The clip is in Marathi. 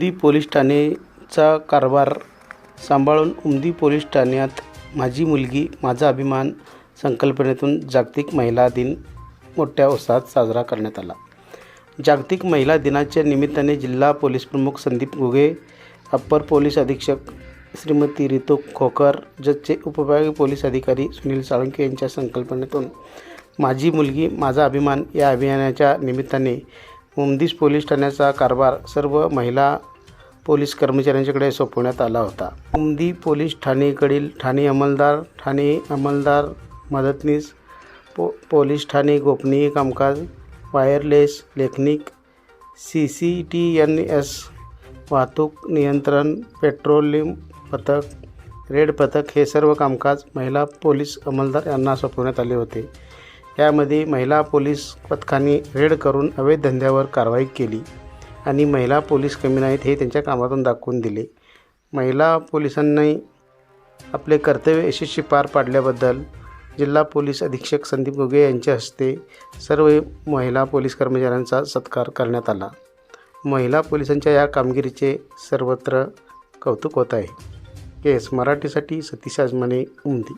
उमदी पोलीस ठाणेचा कारभार सांभाळून उमदी पोलीस ठाण्यात माझी मुलगी माझा अभिमान संकल्पनेतून जागतिक महिला दिन मोठ्या उत्साहात साजरा करण्यात आला. जागतिक महिला दिनाच्या निमित्ताने जिल्हा पोलीस प्रमुख संदीप घुगे अप्पर पोलीस अधीक्षक श्रीमती रितू खोकर जजचे उपविभागीय पोलीस अधिकारी सुनील साळुंके यांच्या संकल्पनेतून माझी मुलगी माझा अभिमान या अभियानाच्या निमित्ताने उमदीस पोलीस ठाण्याचा कारभार सर्व महिला पोलीस कर्मचाऱ्यांच्याकडे सोपवण्यात आला होता. उमदी पोलीस ठाणेकडील ठाणे अंमलदार ठाणे अंमलदार मदतनीस पो पोलीस ठाणे गोपनीय कामकाज wireless लेखनिक C C T N S वाहतूक नियंत्रण पेट्रोलियम पथक रेड पथक हे सर्व कामकाज महिला पोलीस अंमलदार यांना सोपवण्यात आले होते. यामध्ये महिला पोलीस पथकाने रेड करून अवैध धंद्यावर कारवाई केली. आणि महिला पोलीस कमी नाहीत हे त्यांच्या कामातून दाखवून दिले. महिला पोलिसांनी आपले कर्तव्य यशस्वी पार पाडल्याबद्दल जिल्हा पोलीस अधीक्षक संदीप घुगे यांच्या हस्ते सर्व महिला पोलीस कर्मचाऱ्यांचा सत्कार करण्यात आला. महिला पोलिसांच्या या कामगिरीचे सर्वत्र कौतुक होत आहे. केस मराठीसाठी सतीश आजमाने उमदी.